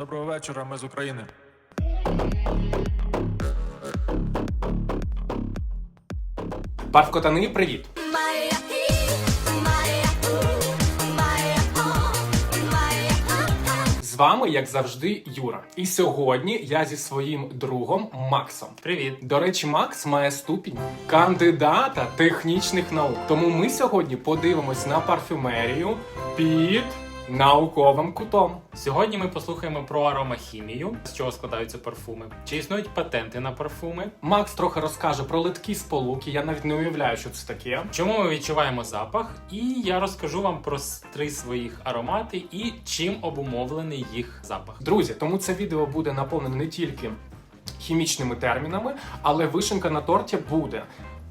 Доброго вечора, ми з України. Парф Котани, привіт! З вами, як завжди, Юра. І сьогодні я зі своїм другом Максом. Привіт. До речі, Макс має ступінь кандидата технічних наук. Тому ми сьогодні подивимось на парфюмерію під науковим кутом. Сьогодні ми послухаємо про аромахімію, з чого складаються парфуми. Чи існують патенти на парфуми? Макс трохи розкаже про литкі сполуки. Я навіть не уявляю, що це таке. Чому ми відчуваємо запах? І я розкажу вам про три своїх аромати і чим обумовлений їх запах. Друзі, тому це відео буде наповнене не тільки хімічними термінами, але вишенка на торті буде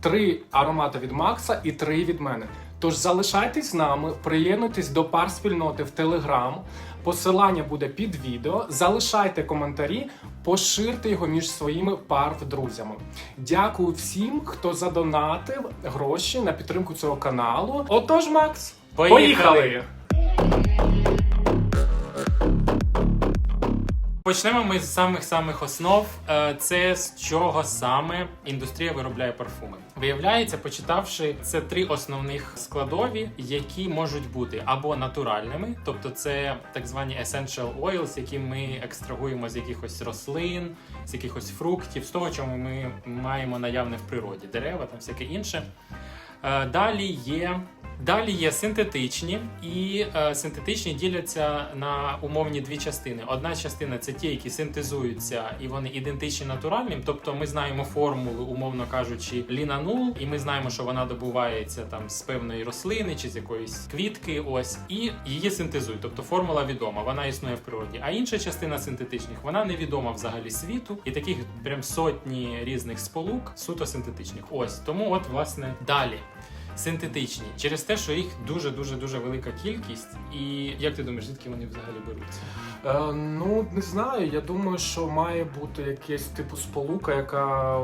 три аромати від Макса і три від мене. Тож залишайтесь з нами, приєднуйтесь до пар спільноти в Телеграм. Посилання буде під відео. Залишайте коментарі, поширте його між своїми парв друзями. Дякую всім, хто задонатив гроші на підтримку цього каналу. Отож, Макс, Поїхали! Почнемо ми з самих самих основ. Е, Це з чого саме індустрія виробляє парфуми. Виявляється, почитавши це три основних складові, які можуть бути або натуральними, тобто це так звані essential oils, які ми екстрагуємо з якихось рослин, з якихось фруктів, з того, чому ми маємо наявне в природі, дерева, там всяке інше. Е, Далі є. Далі є синтетичні, і е, синтетичні діляться на умовні дві частини. Одна частина це ті, які синтезуються і вони ідентичні натуральним. Тобто ми знаємо формулу, умовно кажучи, лінанул, і ми знаємо, що вона добувається там з певної рослини чи з якоїсь квітки. Ось і її синтезують. Тобто формула відома, вона існує в природі. А інша частина синтетичних вона невідома взагалі світу, і таких прям сотні різних сполук суто синтетичних. Ось тому, от власне далі. Синтетичні через те, що їх дуже дуже дуже велика кількість, і як ти думаєш, звідки вони взагалі беруться? Е, ну не знаю. Я думаю, що має бути якесь типу сполука, яка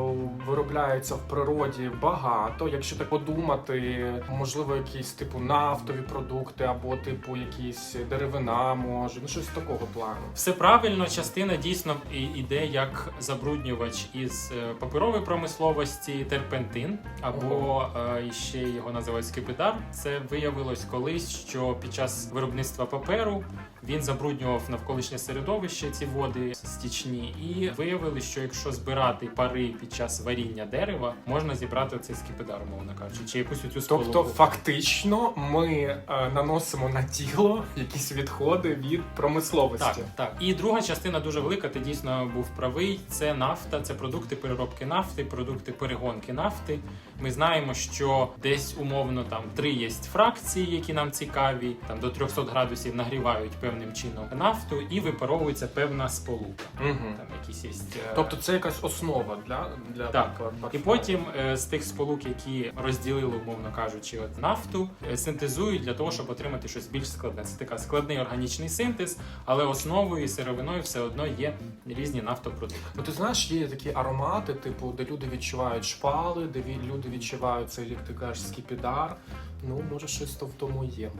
виробляється в природі багато. Якщо так подумати, можливо, якісь типу нафтові продукти, або типу якісь деревина, може, ну щось такого плану. Все правильно, частина дійсно іде як забруднювач із е, паперової промисловості терпентин, або е, ще його називають скипидар. Це виявилось колись, що під час виробництва паперу він забруднював навколишнє середовище ці води стічні, і виявили, що якщо збирати пари під час варіння дерева, можна зібрати цей скипидар, умовно кажучи, чи якусь цю сполуку. Тобто, фактично, ми е, наносимо на тіло якісь відходи від промисловості. Так, так. І друга частина дуже велика. Ти дійсно був правий. Це нафта, це продукти переробки нафти, продукти перегонки нафти. Ми знаємо, що десь умовно там три є фракції, які нам цікаві. Там до 300 градусів нагрівають певним чином нафту і випаровується певна сполука. Угу. Там якісь є. е, Тобто це якась основа для, для Так. І потім е, з тих сполук, які розділили, умовно кажучи, от нафту, е, синтезують для того, щоб отримати щось більш складне. Це така складний органічний синтез, але основою і сировиною все одно є різні нафтопродукти. Ну, ти знаєш, є такі аромати, типу, де люди відчувають шпали, де люди відчувають цей, як ти кажеш, скіпідар. Ну, може, щось то в тому є.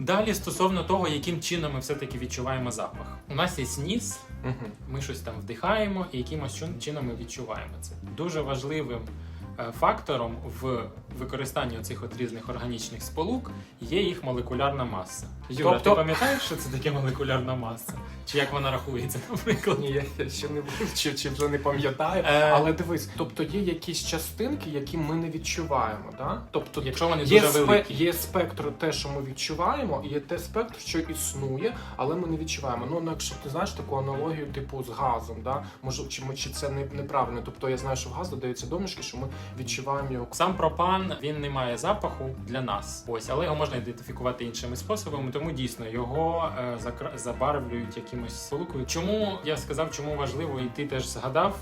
Далі стосовно того, яким чином ми все-таки відчуваємо запах. У нас є ніс, Угу. ми щось там вдихаємо, і якимось чином ми відчуваємо це. Дуже важливим е, фактором в використанні цих от різних органічних сполук є їх молекулярна маса. Юра, Тобто- ти пам'ятаєш, що це таке молекулярна маса? Чи як вона рахується, наприклад? Ні, я- ще не вивчив, чи вже не пам'ятаю. Е. Але дивись, тобто є якісь частинки, які ми не відчуваємо. Да? Тобто Якщо вони є, дуже спе- великі. є спектр те, що ми відчуваємо, і є те спектр, що існує, але ми не відчуваємо. Ну, ну, якщо ти знаєш таку аналогію, типу з газом, да? може, чи, ми- чи це не, неправильно? Тобто я знаю, що в газ додається домішки, що ми відчуваємо його Сам пропан він не має запаху для нас. Ось, але його можна ідентифікувати іншими способами, тому дійсно його е, закра- забарвлюють якимось сполукою. Чому я сказав, чому важливо, і ти теж згадав.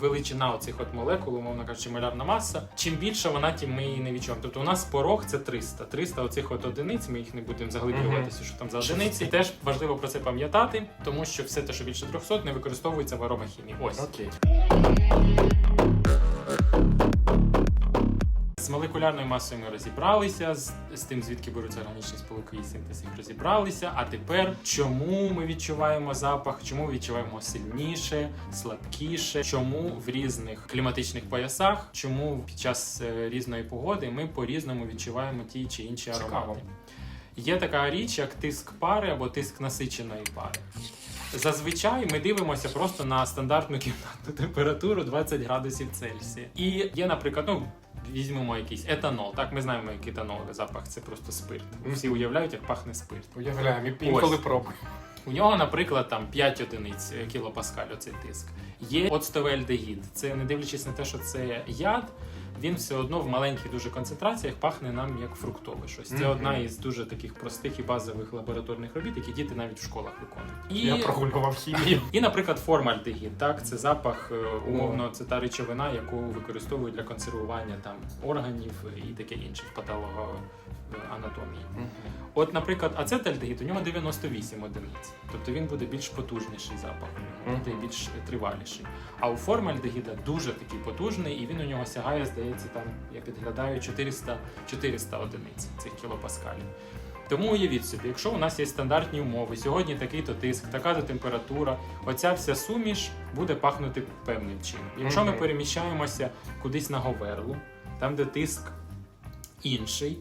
Величина оцих от молекул, умовно кажучи, малярна маса. Чим більше вона, тим ми її не відчуваємо. Тобто у нас порог це 300. 300 оцих от одиниць, ми їх не будемо заглиблюватися, що там за одиниці. І теж важливо про це пам'ятати, тому що все те, що більше 300, не використовується в аромахімії. Ось. Окей. З молекулярною масою ми розібралися, з, з тим, звідки беруться органічні сполуки і синтез їх розібралися. А тепер чому ми відчуваємо запах, чому відчуваємо сильніше, слабкіше, чому в різних кліматичних поясах, чому під час е, різної погоди ми по-різному відчуваємо ті чи інші аромати. Цікаво. Є така річ, як тиск пари або тиск насиченої пари. Зазвичай ми дивимося просто на стандартну кімнатну температуру 20 градусів Цельсія. І є, наприклад, ну. Візьмемо якийсь етанол. Так, ми знаємо, як етанол запах це просто спирт. Всі уявляють, як пахне спирт. Уявляємо, і інколи пробуємо. У нього, наприклад, там 5 одиниць е, кілопаскаль оцей тиск. Є оцтовий альдегід. Це не дивлячись на те, що це яд, він все одно в маленьких дуже концентраціях пахне нам як фруктове щось. Це Мгм. одна із дуже таких простих і базових лабораторних робіт, які діти навіть в школах виконують. І, Я прогулював хімію. і наприклад, формальдегід. Так, це запах е, умовно, це та речовина, яку використовують для консервування там органів і таке інше в патологоанатомії. От, наприклад, ацетальдегід, у нього 98 одиниць. Тобто він буде більш потужніший запах, буде більш триваліший. А у формальдегіда дуже такий потужний, і він у нього сягає, здається, там я підглядаю 400, 400 одиниць цих кілопаскалів. Тому уявіть собі, якщо у нас є стандартні умови, сьогодні такий-то тиск, така-то температура, оця вся суміш буде пахнути певним чином. Якщо ми переміщаємося кудись на Говерлу, там, де тиск інший,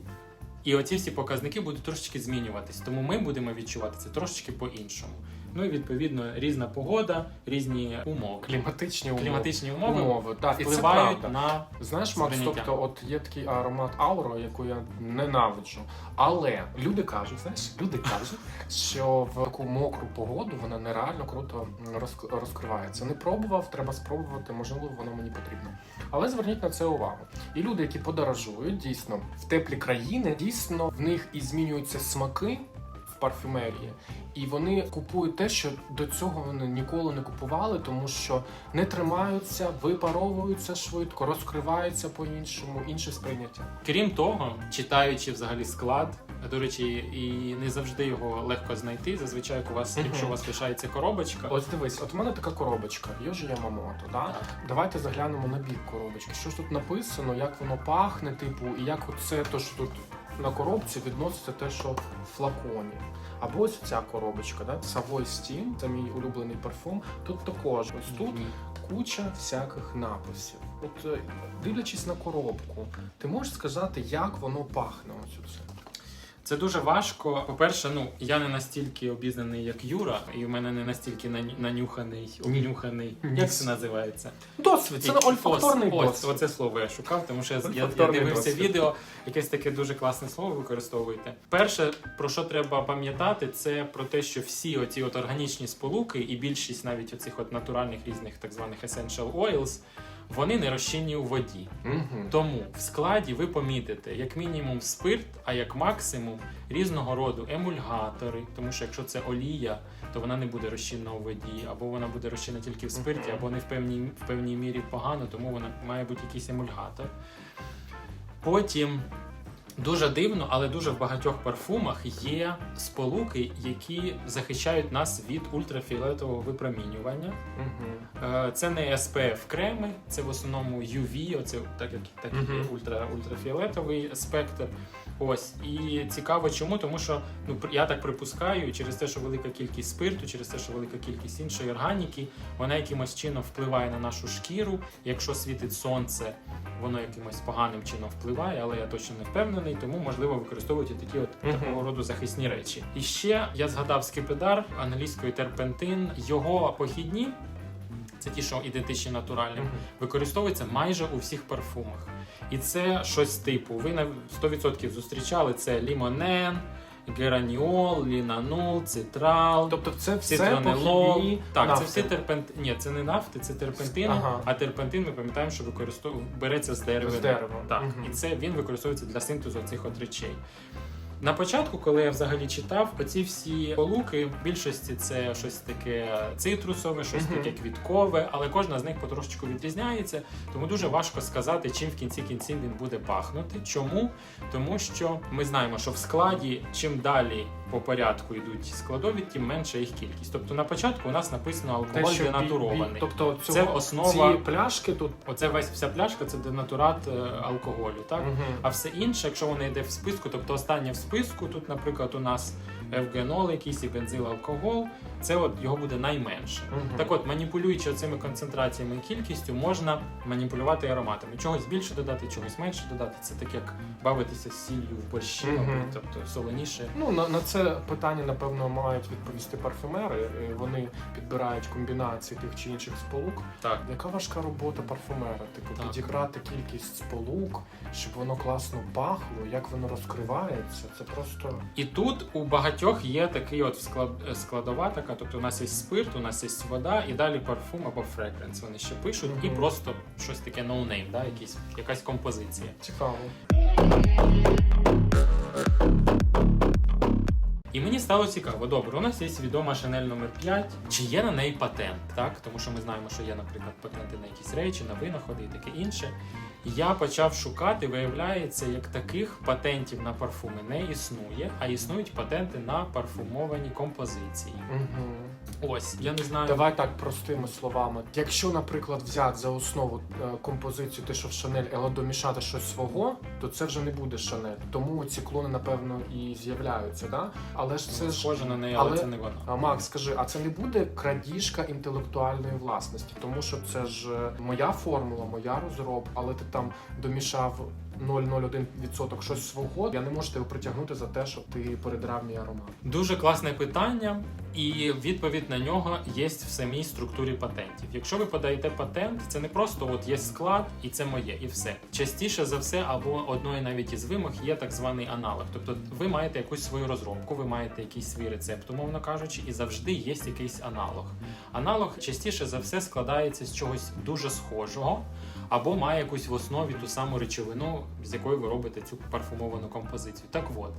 і оці всі показники будуть трошечки змінюватись, тому ми будемо відчувати це трошечки по-іншому. Ну і відповідно різна погода, різні умови. Кліматичні умови. Кліматичні умови, умови. І це впливають правда. на Знаєш, Макс, сприйняття. тобто, от є такий аромат ауро, яку я ненавиджу. Але люди кажуть, знаєш, люди кажуть, що в таку мокру погоду вона нереально круто розк- розкривається. Не пробував, треба спробувати, можливо, воно мені потрібно. Але зверніть на це увагу. І люди, які подорожують, дійсно в теплі країни, дійсно в них і змінюються смаки парфюмерії. І вони купують те, що до цього вони ніколи не купували, тому що не тримаються, випаровуються швидко, розкриваються по-іншому, інше сприйняття. Крім того, читаючи взагалі склад, до речі, і не завжди його легко знайти. Зазвичай, у вас, якщо у вас лишається коробочка, Ось дивись, от у мене така коробочка, Йожі Ямамото, да? Так. Давайте заглянемо на бік коробочки. Що ж тут написано, як воно пахне, типу, і як це то, що тут на коробці відноситься те, що в флаконі. Або ось ця коробочка, да? Savoy Steam, це мій улюблений парфум. Тут також ось тут куча всяких написів. От е, дивлячись на коробку, ти можеш сказати, як воно пахне? Ось це. Це дуже важко. По-перше, ну я не настільки обізнаний, як Юра, і в мене не настільки наню- нанюханий, обнюханий. Ні. Як це називається? Досвід, це ольфакторний ось, досвід. Оце слово я шукав, тому що я, я, я дивився досвід. відео, якесь таке дуже класне слово використовуєте. Перше, про що треба пам'ятати, це про те, що всі оці от органічні сполуки, і більшість навіть оцих от натуральних різних так званих essential oils, вони не розчинні у воді. Угу. Тому в складі ви помітите як мінімум спирт, а як максимум різного роду емульгатори, тому що якщо це олія, то вона не буде розчинна у воді, або вона буде розчинна тільки в спирті, або не в певній, в певній мірі погано, тому вона має бути якийсь емульгатор. Потім дуже дивно, але дуже в багатьох парфумах є сполуки, які захищають нас від ультрафіолетового випромінювання. Е, Це не SPF креми, це в основному UV, оце так як так угу. ультра, ультрафіолетовий спектр. Ось і цікаво, чому, тому що ну я так припускаю, через те, що велика кількість спирту, через те, що велика кількість іншої органіки, вона якимось чином впливає на нашу шкіру. Якщо світить сонце, воно якимось поганим чином впливає, але я точно не впевнений, тому можливо використовують такі от Мгм. такого роду захисні речі. І ще я згадав скипидар англійською терпентин. Його похідні. Це ті, що ідентичні натуральним, використовується майже у всіх парфумах. І це щось типу. Ви на 100% зустрічали це лімонен, гераніол, лінанул, цитрал, Тобто це все цитронелол. Так, нафти. це всі терпентини. Ні, це не нафти, це терпентини. Ага. А терпентин ми пам'ятаємо, що використов... береться з дерева. З дерева. Так, Мгм. і це він використовується для синтезу цих от речей. На початку, коли я взагалі читав, оці всі полуки, в більшості це щось таке цитрусове, щось таке квіткове, але кожна з них потрошечку відрізняється, тому дуже важко сказати, чим в кінці кінців він буде пахнути. Чому? Тому що ми знаємо, що в складі чим далі по порядку йдуть складові, тим менша їх кількість. Тобто на початку у нас написано алкоголь Те, денатурований. тобто Це основа- ці пляшки тут. Оце весь вся пляшка це денатурат е, алкоголю. Так? Угу. А все інше, якщо воно йде в списку, тобто останнє в списку, тут, наприклад, у нас евгенол, якийсь і бензил алкоголь, це от його буде найменше. Мгм. Так от, маніпулюючи цими концентраціями і кількістю, можна маніпулювати ароматами. Чогось більше додати, чогось менше додати. Це так як бавитися з сіллю в борщі, Мгм. мабуть, тобто солоніше. Ну, на, на це питання, напевно, мають відповісти парфюмери. Е, Вони підбирають комбінації тих чи інших сполук. Так. Яка важка робота парфумера? Типу, Так. підіграти кількість сполук, щоб воно класно пахло, як воно розкривається. Це просто І тут у багатьох є такий от склад, складова така, тобто у нас є спирт, у нас є вода, і далі парфум або фрекренс. Вони ще пишуть, і просто щось таке no-name, да, якісь, якась композиція. цікаво. І мені стало цікаво, добре, у нас є відома Chanel номер 5 Чи є на неї патент? Так? Тому що ми знаємо, що є, наприклад, патенти на якісь речі, на винаходи і таке інше. Я почав шукати, виявляється, як таких патентів на парфуми не існує, а існують патенти на парфумовані композиції. Угу. Ось, я не знаю. Давай так простими словами. Якщо, наприклад, взяти за основу е, композицію, те, що в Шанель, але домішати щось свого, то це вже не буде Шанель. Тому ці клони, напевно, і з'являються, да? Але ж це ж схоже на неї, але, але- це не вона. А Макс, скажи, а це не буде крадіжка інтелектуальної власності? Тому що це ж е, моя формула, моя розробка, але ти там домішав 0,01% щось свого. Я не можу тебе притягнути за те, що ти передрав мій аромат. Дуже класне питання, і відповідь на нього є в самій структурі патентів. Якщо ви подаєте патент, це не просто от є склад і це моє, і все. Частіше за все, або одної навіть із вимог є так званий аналог. Тобто ви маєте якусь свою розробку, ви маєте якийсь свій рецепт, умовно кажучи, і завжди є якийсь аналог. Аналог частіше за все складається з чогось дуже схожого, або має якусь в основі ту саму речовину, з якої ви робите цю парфумовану композицію. Так от.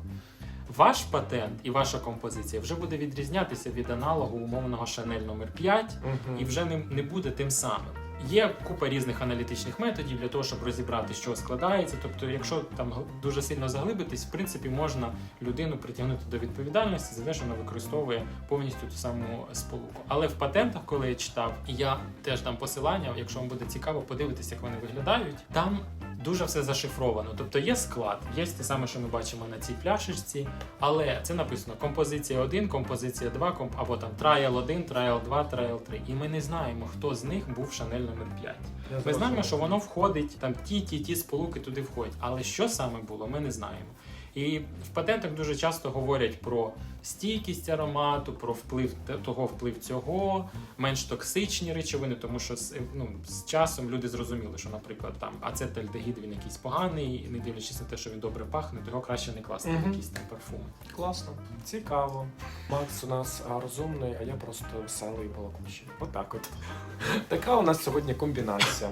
Ваш патент і ваша композиція вже буде відрізнятися від аналогу умовного Chanel номер 5 угу. і вже не, не буде тим самим. Є купа різних аналітичних методів для того, щоб розібрати, що складається. Тобто, якщо там дуже сильно заглибитись, в принципі, можна людину притягнути до відповідальності за те, що вона використовує повністю ту саму сполуку. Але в патентах, коли я читав, і я теж дам посилання, якщо вам буде цікаво, подивитися, як вони виглядають. Там дуже все зашифровано. Тобто є склад, є те саме, що ми бачимо на цій пляшечці, але це написано композиція 1, композиція 2, комп... або там трайл 1, трайл 2, Trial 3. І ми не знаємо, хто з них був Шанель номер 5. Я Ми знаємо, що воно входить, там ті, ті, ті сполуки туди входять. Але що саме було, ми не знаємо. І в патентах дуже часто говорять про стійкість аромату, про вплив того вплив цього, менш токсичні речовини, тому що з, ну, з часом люди зрозуміли, що, наприклад, там ацетальдегід він якийсь поганий, і не дивлячись на те, що він добре пахне, то його краще не класти в якісь там парфуми. Класно, цікаво. Макс у нас розумний, а я просто веселий балакучий. Отак от. Така у нас сьогодні комбінація.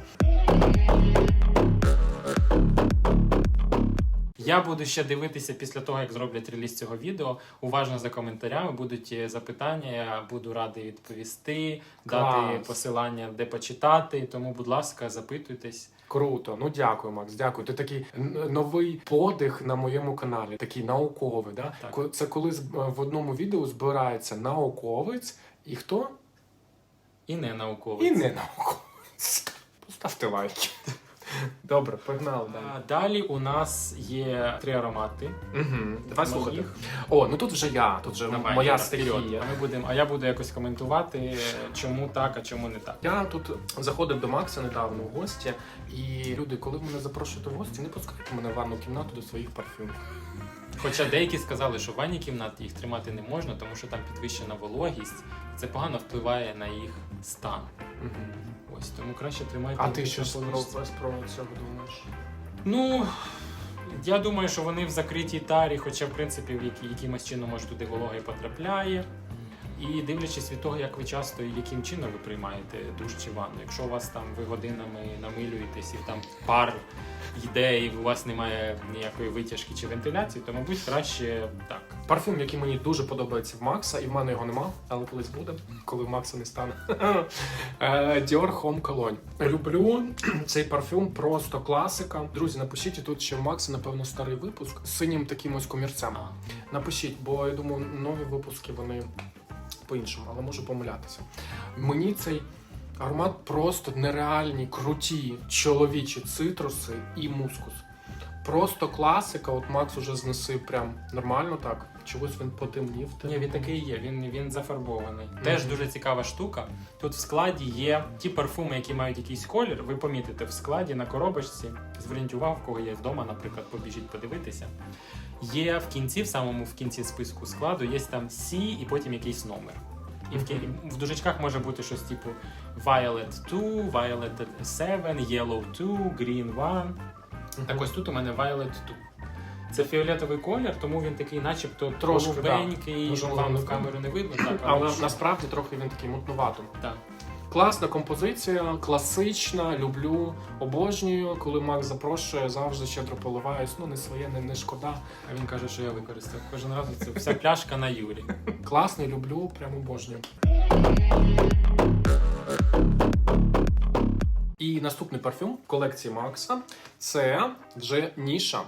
Я буду ще дивитися після того, як зроблять реліз цього відео. Уважно за коментарями будуть е, запитання. Я буду радий відповісти, дати посилання, де почитати. Тому, будь ласка, запитуйтесь. Круто, ну дякую, Макс. Дякую. Ти такий новий подих на моєму каналі, такий науковий. Да? Так. Це коли в одному відео збирається науковець і хто? І не науковець. І не науковець. Поставте лайки. Добре, погнали далі. А, Далі у нас є три аромати. Угу. Давай слухати. Моїх. О, ну тут вже я, тут вже Давай, моя Юра, вперед. стихія. А ми будемо, а я буду якось коментувати, чому так, а чому не так. Я тут заходив до Макса недавно в гості, і люди, коли мене запрошуєте в гості, не пускайте мене в ванну кімнату до своїх парфюмів. Хоча деякі сказали, що в ванній кімнаті їх тримати не можна, тому що там підвищена вологість, це погано впливає на їх стан. Ось тому краще тримайте. А ти що з про, з цього думаєш? Ну я думаю, що вони в закритій тарі, хоча в принципі в якимось чином може туди волога і потрапляє. І дивлячись від того, як ви часто і яким чином ви приймаєте душ чи ванну. Якщо у вас там ви годинами намилюєтесь і там пар йде, і у вас немає ніякої витяжки чи вентиляції, то мабуть краще так Парфюм, який мені дуже подобається в Макса, і в мене його нема, але колись буде, коли Макса не стане. Е, Dior Home Cologne. Люблю цей парфюм, просто класика. Друзі, напишіть тут, що в Макса, напевно, старий випуск з синім таким ось комірцем. Напишіть, бо я думаю, нові випуски вони по-іншому, але можу помилятися. Мені цей аромат просто нереальні, круті чоловічі цитруси і мускус. Просто класика. От Макс уже зносив прям нормально так. Чогось він потемнів. Ні, він такий є, він, він зафарбований. Теж дуже цікава штука. Тут в складі є ті парфуми, які мають якийсь колір. Ви помітите в складі на коробочці. Зверніть увагу, в кого є вдома, наприклад, побіжіть подивитися. Є в кінці, в самому в кінці списку складу, є там C і потім якийсь номер. І в, в дужечках може бути щось типу Violet 2, Violet 7, Yellow 2, Green 1. Так ось тут у мене Violet 2. Це фіолетовий колір, тому він такий, начебто, Трошки, голубенький, Дуже вам в камеру не видно, так, Але що- насправді трохи він такий мутнувато. так. Класна композиція, класична, люблю, обожнюю. Коли Макс запрошує, завжди щедро поливаюсь. Ну не своє, не, не шкода. А він каже, що я використав. Кожен раз це вся пляшка на Юрі. Класний, люблю, прям обожнюю. І наступний парфюм колекції Макса це вже ніша.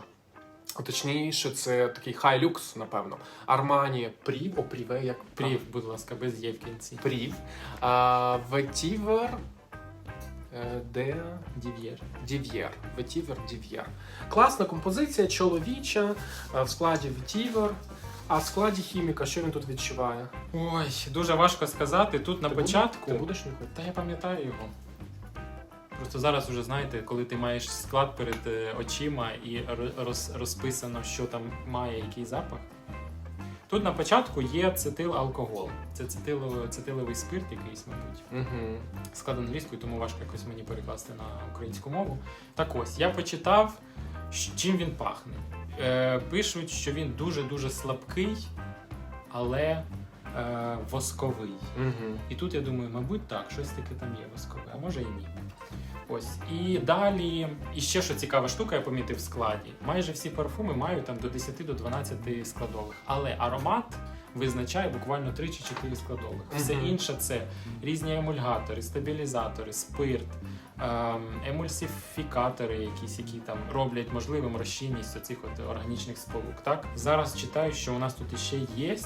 Точніше, це такий хай люкс, напевно. Армані Прів, о, Пріве, як Прів, будь ласка, без є в кінці. Прів. А, Ветівер. Де Дів'єр. Дів'єр. Ветівер Дів'єр. Класна композиція, чоловіча, е, в складі Ветівер. А в складі хіміка, що він тут відчуває? Ой, дуже важко сказати. Тут на Ти початку. Ти будеш нюхати? Та я пам'ятаю його. Просто зараз уже знаєте, коли ти маєш склад перед е, очима і роз, розписано, що там має який запах. Тут на початку є цетил алкоголь. Це цетило, цетиловий спирт якийсь, мабуть. Угу. Склад англійською, тому важко якось мені перекласти на українську мову. Так ось, я почитав, чим він пахне. Е, пишуть, що він дуже-дуже слабкий, але е, восковий. Угу. І тут я думаю, мабуть, так, щось таке там є воскове, а може і ні. Ось. І далі, і ще що цікава штука, я помітив в складі. Майже всі парфуми мають там до 10 до 12 складових. Але аромат визначає буквально 3 чи 4 складових. Все інше це різні емульгатори, стабілізатори, спирт, емульсифікатори, якісь, які там роблять можливим розчинність оцих от органічних сполук. Так зараз читаю, що у нас тут іще є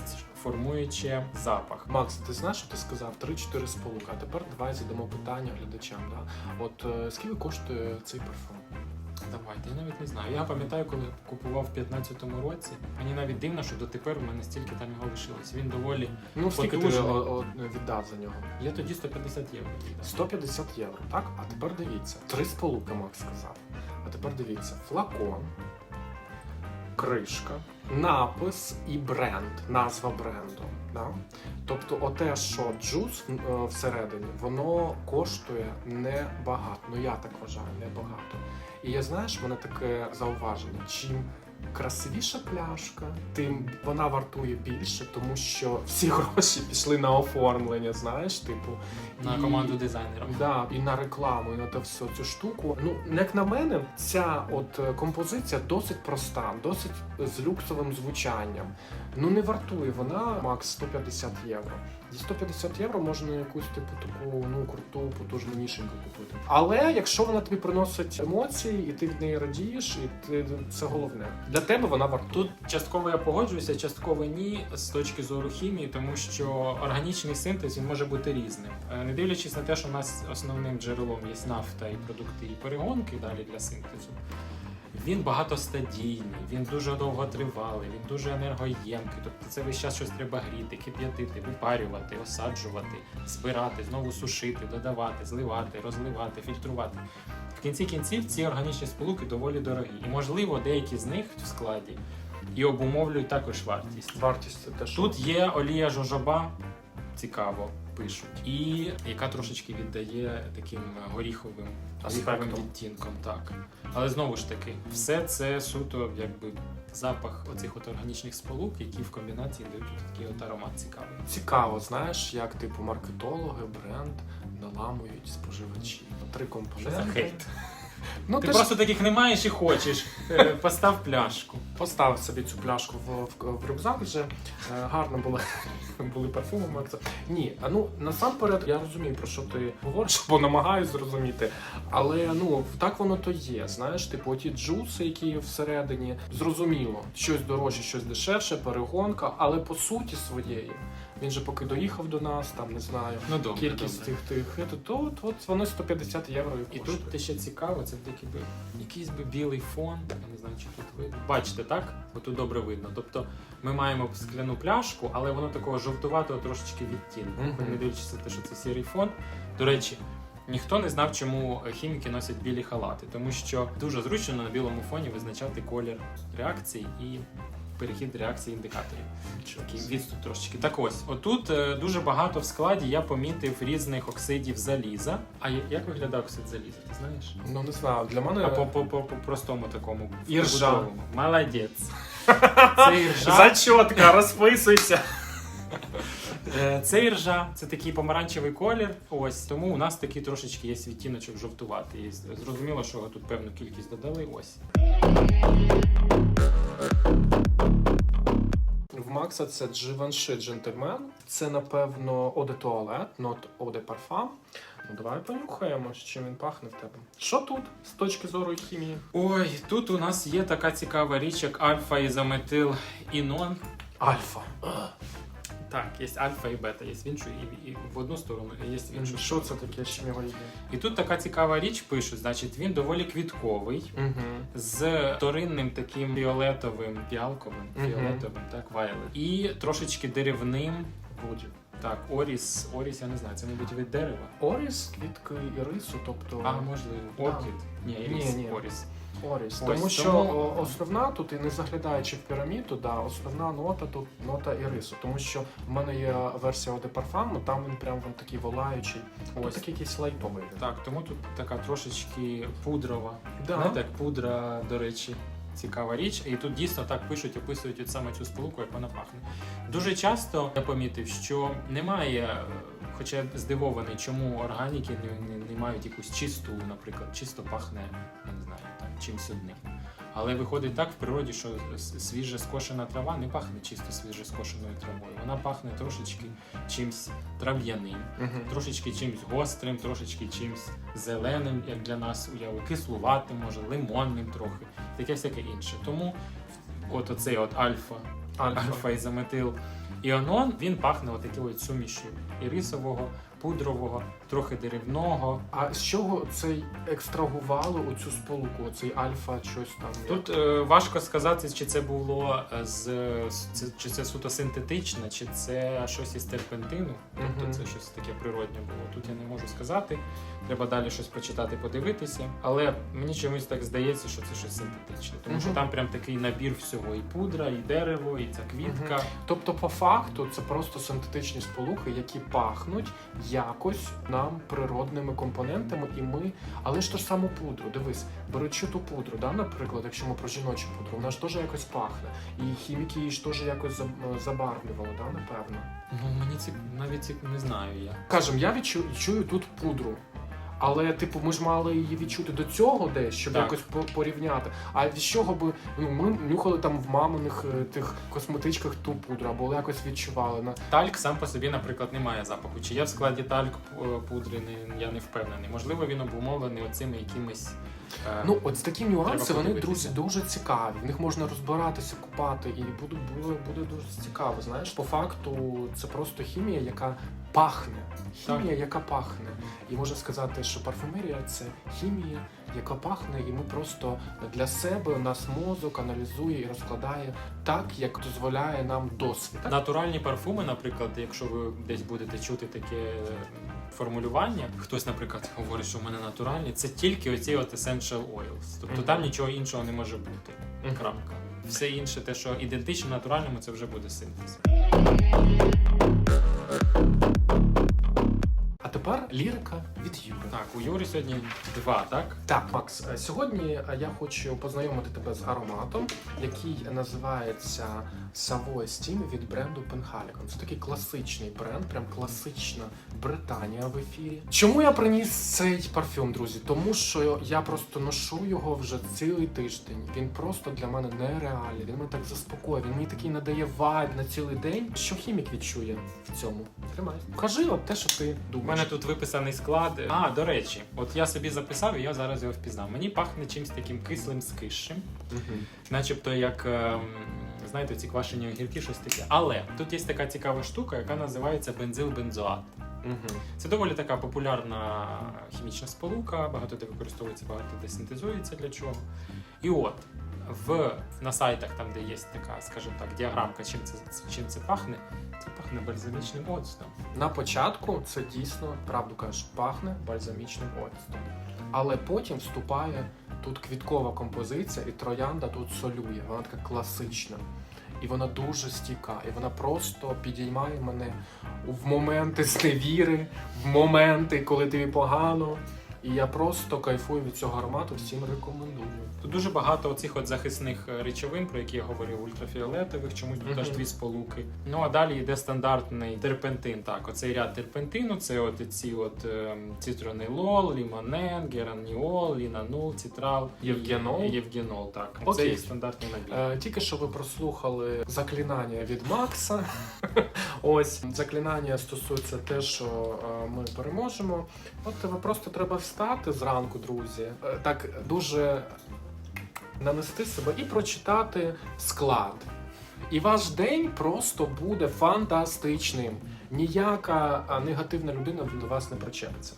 формуюче запах. Макс, ти знаєш, що ти сказав? 3-4 сполуки. А тепер давай задамо питання глядачам. Да? От е, скільки коштує цей парфум? Давайте, я навіть не знаю. Я пам'ятаю, коли купував в 15-му році. Мені навіть дивно, що дотепер у мене стільки там його лишилось. Він доволі. Ну, скільки ти о, о, віддав за нього? Я тоді 150 євро віддав. 150 євро, так? А тепер дивіться. Три сполуки, Макс сказав. А тепер дивіться: флакон, кришка, напис і бренд, назва бренду. Да? Тобто, оте, що джус е, всередині, воно коштує небагато. Ну я так вважаю, небагато. І я знаєш, мене таке зауваження. Чим красивіша пляшка, тим вона вартує більше, тому що всі гроші пішли на оформлення, знаєш, типу. На І- команду дизайнерів. Да, і на рекламу, і на та всю цю штуку. Ну, як на мене, ця от е, композиція досить проста, досить з люксовим звучанням. Ну не вартує вона макс 150 євро. Зі 150 євро можна якусь типу таку ну круту, потужну нішеньку купити. Але якщо вона тобі приносить емоції, і ти від неї радієш, і ти це головне. Для тебе вона вартує. Тут частково я погоджуюся, частково ні з точки зору хімії, тому що органічний синтез він може бути різним. Е, Не дивлячись на те, що у нас основним джерелом є нафта і продукти і перегонки далі для синтезу. Він багатостадійний, він дуже довготривалий, він дуже енергоємкий. Тобто це весь час щось треба гріти, кип'ятити, випарювати, осаджувати, збирати, знову сушити, додавати, зливати, розливати, фільтрувати. В кінці кінців ці органічні сполуки доволі дорогі. І можливо, деякі з них в складі і обумовлюють також вартість. Вартість це теж. Тут є олія жожоба, цікаво пишуть, і яка трошечки віддає таким горіховим Аспектом. горіховим відтінком. Так. Але знову ж таки, все це суто якби запах оцих от органічних сполук, які в комбінації дають такий от аромат цікавий. Цікаво, знаєш, як типу маркетологи, бренд наламують споживачі. Три компоненти. за хейт? Ну Ти ти просто ж таких не маєш і хочеш. Е, Постав пляшку. постав собі цю пляшку в, в, в рюкзак вже. Е, гарно були, були парфумами. Макса. Ні, а ну насамперед я розумію, про що ти говориш, бо намагаюсь зрозуміти. Але ну так воно то є. Знаєш, типу, ті джуси, які є всередині, зрозуміло, щось дорожче, щось дешевше, перегонка, але по суті своєї. Він же поки доїхав до нас, там не знаю. Ну добре. Кількість добре. тих тих, то, то от, от воно 150 євро і І тут те ще цікаво, це такий би якийсь би білий фон. Я не знаю, чи тут видно. Бачите, так? Отут добре видно. Тобто ми маємо скляну пляшку, але воно такого жовтуватого трошечки відтінку. Мгм. Не дивлячись на те, що це сірий фон. До речі. Ніхто не знав, чому хіміки носять білі халати, тому що дуже зручно на білому фоні визначати колір реакції і перехід реакції індикаторів. Такий відступ трошечки. Так ось, отут е, дуже багато в складі я помітив різних оксидів заліза. А як виглядає оксид заліза? Ти знаєш? Ну не знаю, для мене А по, по, по, по простому такому Іржа. побутовому. Молодець. Це іржа. зачотка, розписуйся. Е, Це іржа, це такий помаранчевий колір. Ось тому у нас такий трошечки є відтіночок жовтуватий. І Зрозуміло, що тут певну кількість додали. Ось. В Макса це Givenchy Gentleman. Це, напевно, Eau de Toilette, not Eau de Parfum. Ну, давай понюхаємо, чим він пахне в тебе. Що тут з точки зору хімії? Ой, тут у нас є така цікава річ, як альфа-ізометил інон. Альфа. Так, є альфа і бета, є в іншу і, і в одну сторону, і є в іншу. Що це таке, чим його? І тут така цікава річ пишуть, значить, він доволі квітковий, Угу. з вторинним таким фіолетовим, фіалковим, Мгм. фіолетовим, так, вайлет. І трошечки деревним. Так, оріс, оріс, я не знаю, це, мабуть, від дерева. Оріс, квітки і рису, тобто А, можливо, Да. оркід. Ні, Ні, ні. оріс. Ось, Тому що тому- о, основна тут, і не заглядаючи в піраміду, да, основна нота тут нота ірису. Тому що в мене є версія Eau de там він прям він такий волаючий. Ось Ось. такий якийсь лайповий. Так, тому тут така трошечки пудрова. Да. Знаєте, як пудра, до речі, цікава річ. І тут дійсно так пишуть, описують от саме цю сполуку, як вона пахне. Дуже часто я помітив, що немає, е, хоча я здивований, чому органіки не, не, не мають якусь чисту, наприклад, чисто пахне, я не знаю, чимсь одним. Але виходить так в природі, що свіже скошена трава не пахне чисто свіже скошеною травою. Вона пахне трошечки чимсь трав'яним, Мгм. трошечки чимсь гострим, трошечки чимсь зеленим, як для нас уяви, кислуватим, може, лимонним трохи, таке всяке інше. Тому от оцей от альфа, Альфа. альфа ізометил іонон, він пахне от такою от сумішю ірисового, пудрового, трохи деревного. А з чого цей екстрагували оцю сполуку, оцей альфа, щось там? Тут е, важко сказати, чи це було е, з це, чи це суто синтетичне, чи це щось із терпентину. Тобто Мгм. це щось таке природнє було. Тут я не можу сказати. Треба далі щось почитати, подивитися. Але мені чомусь так здається, що це щось синтетичне, тому що там прям такий набір всього: і пудра, і дерево, і ця квітка. Тобто, по факту, це просто синтетичні сполуки, які пахнуть якось нам природними компонентами, і ми. Але ж ту ж саму пудру, дивись, беручи ту пудру, да, наприклад, якщо ми про жіночу пудру, вона ж теж якось пахне. І хіміки її ж теж якось заб- забарвлювали, да, напевно. Ну мені ці навіть ці не знаю я. Кажем, я відчую, чую тут пудру. Але, типу, ми ж мали її відчути до цього десь, щоб Так. якось по- порівняти. А від чого би ну ми нюхали там в маминих е, тих косметичках ту пудру, або якось відчували на Тальк сам по собі, наприклад, не має запаху. Чи є в складі тальк е, пудри, не, я не впевнений. Можливо, він обумовлений оцими якимись. Е, Ну, от такі нюанси, вони, друзі, дуже цікаві. В них можна розбиратися, купати, і буде, буде, буде дуже цікаво. Знаєш, по факту це просто хімія, яка пахне. Хімія, яка пахне. І можна сказати, що парфумерія це хімія, яка пахне, і ми просто для себе нас мозок аналізує і розкладає так, як дозволяє нам досвід. Натуральні парфуми, наприклад, якщо ви десь будете чути таке формулювання, хтось, наприклад, говорить, що в мене натуральні, це тільки оці от essential oils. Тобто там нічого іншого не може бути. Крапка. Все інше, те, що ідентично натуральному, це вже буде синтез. Тепер лірика від Юри. Так, у Юрі сьогодні два, так? Так, Макс, е, сьогодні е, я хочу познайомити тебе з ароматом, який називається Savoy Steam від бренду Penhaligon. Це такий класичний бренд, прям класична Британія в ефірі. Чому я приніс цей парфюм, друзі? Тому що я просто ношу його вже цілий тиждень. Він просто для мене нереальний. Він мене так заспокоює. Він мені такий надає вайб на цілий день. Що хімік відчує в цьому? Тримай. Кажи от те, що ти У думаєш. мене тут виписаний склад. А, до речі, от я собі записав і я зараз його впізнав. Мені пахне чимось таким кислим скисшим, Мгм. начебто як. ем, Знаєте, ці квашені огірки, щось таке. Але тут є така цікава штука, яка називається бензилбензоат. Мгм. Це доволі така популярна хімічна сполука, багато де використовується, багато де синтезується для чого. І от в, на сайтах, там, де є така, скажімо так, діаграмка, чим це, чим це пахне, пахне бальзамічним оцтом. На початку це дійсно, правду кажеш, пахне бальзамічним оцтом. Але потім вступає тут квіткова композиція, і троянда тут солює. Вона така класична. І вона дуже стійка, і вона просто підіймає мене в моменти зневіри, в моменти, коли тобі погано. І я просто кайфую від цього аромату, всім рекомендую. Тут дуже багато оцих от захисних е, речовин, про які я говорив, ультрафіолетових, чомусь тут аж дві сполуки. Ну а далі йде стандартний терпентин. Так, оцей ряд терпентину, це от ці от ем, цитронелол, лімонен, гераніол, лінанул, цитрал, Євгенол? Євгенол, так. Окей. Це стандартний набір. Е, Тільки що ви прослухали заклинання від Макса. Ось заклинання стосується те, що е, ми переможемо. От тебе просто треба встати зранку, друзі. Е, Так дуже нанести себе і прочитати склад. І ваш день просто буде фантастичним. Ніяка негативна людина до вас не причепиться.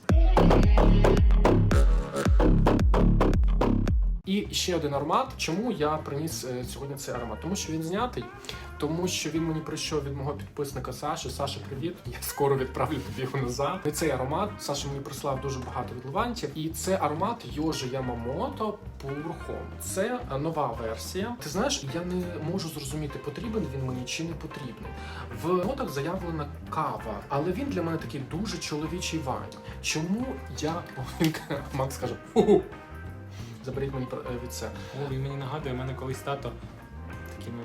І ще один аромат. Чому я приніс е, сьогодні цей аромат? Тому що він знятий, тому що він мені прийшов від мого підписника Саші. Саша, привіт. Я скоро відправлю тобі його назад. І цей аромат Саша мені прислав дуже багато від Левантів. І це аромат Йожи Ямамото Пурхом. Це е, нова версія. Ти знаєш, я не можу зрозуміти, потрібен він мені чи не потрібен. В нотах заявлена кава, але він для мене такий дуже чоловічий вайн. Чому я Макс каже. Заберіть мені е, від це. О, він мені нагадує, у мене колись тато такими.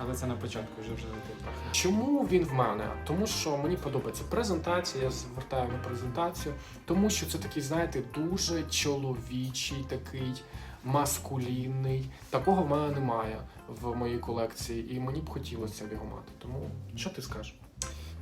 Але це на початку вже вже пахне. Чому він в мене? Тому що мені подобається презентація, я звертаю на презентацію, тому що це такий, знаєте, дуже чоловічий, такий маскулінний. Такого в мене немає в моїй колекції, і мені б хотілося його мати. Тому що ти скажеш?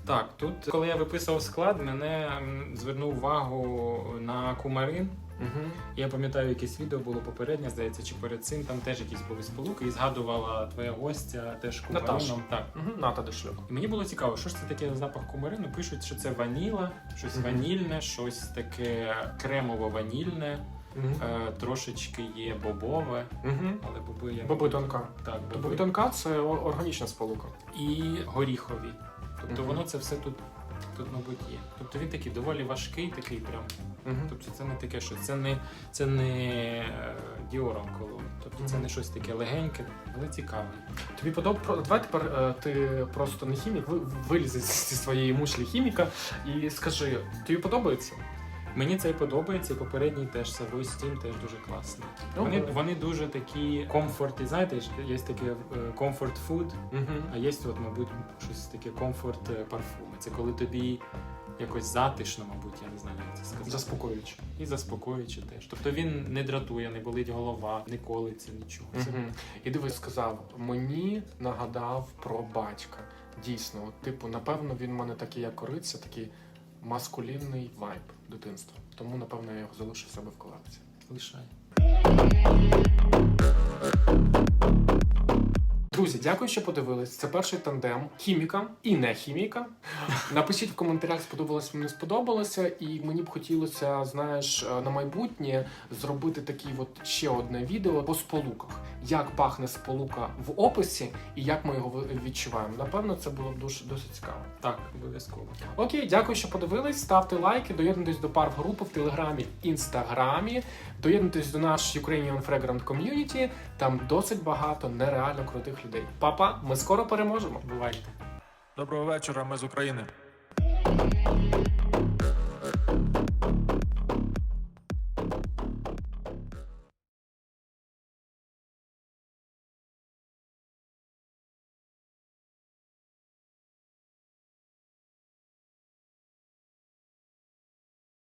Так, тут, коли я виписував склад, мене звернув увагу на кумарин. Угу. Я пам'ятаю, якесь відео було попереднє, здається, чи перед цим там теж якісь були сполуки, і згадувала твоя гостя теж кумарином. Так. Угу. Ната Дешлюк. І мені було цікаво, що ж це таке за запах кумарину. Пишуть, що це ваніла, щось Мгм. ванільне, щось таке кремово-ванільне, Угу. е, трошечки є бобове, Угу. але боби я Боби тонка. так, Боби боби. тонка це органічна сполука. і горіхові. Тобто Мгм. воно це все тут, тут, мабуть, є. Тобто він такий доволі важкий, такий прям. Угу. Тобто це не таке, що це не це не діором коло. Тобто це не щось таке легеньке, але цікаве. Тобі подобається. Давай тепер е, ти просто не хімік, ви- вилізи зі своєї мушлі хіміка і скажи, тобі подобається? Мені це і подобається, і попередній теж Savoy Steam теж дуже класний. Вони, вони дуже такі комфорт, і знаєте, є таке комфорт фуд, а є от, мабуть, щось таке комфорт парфуми. Це коли тобі якось затишно, мабуть, я не знаю, як це сказати. Заспокоюючи. І заспокоюючи теж. Тобто він не дратує, не болить голова, не колиться, нічого. І дивись, сказав, мені нагадав про батька. Дійсно, от, типу, напевно, він в мене такий, як кориця, такий маскулінний вайб дитинства. Тому, напевно, я його залишу себе в колекції. лишає. Дякую, що подивились. Це перший тандем хіміка і не хіміка. Напишіть в коментарях, сподобалось не сподобалося, і мені б хотілося, знаєш, е, на майбутнє зробити такі от ще одне відео по сполуках. Як пахне сполука в описі і як ми його відчуваємо. Напевно, це було б дуже досить цікаво. Так, обов'язково. Окей, дякую, що подивились. Ставте лайки, доєднуйтесь до парв групи в Телеграмі, Інстаграмі, Доєднуйтесь до наш Ukrainian Fragrant Community, там досить багато нереально крутих людей. Папа, ми скоро переможемо. Бувайте! Доброго вечора, ми з України.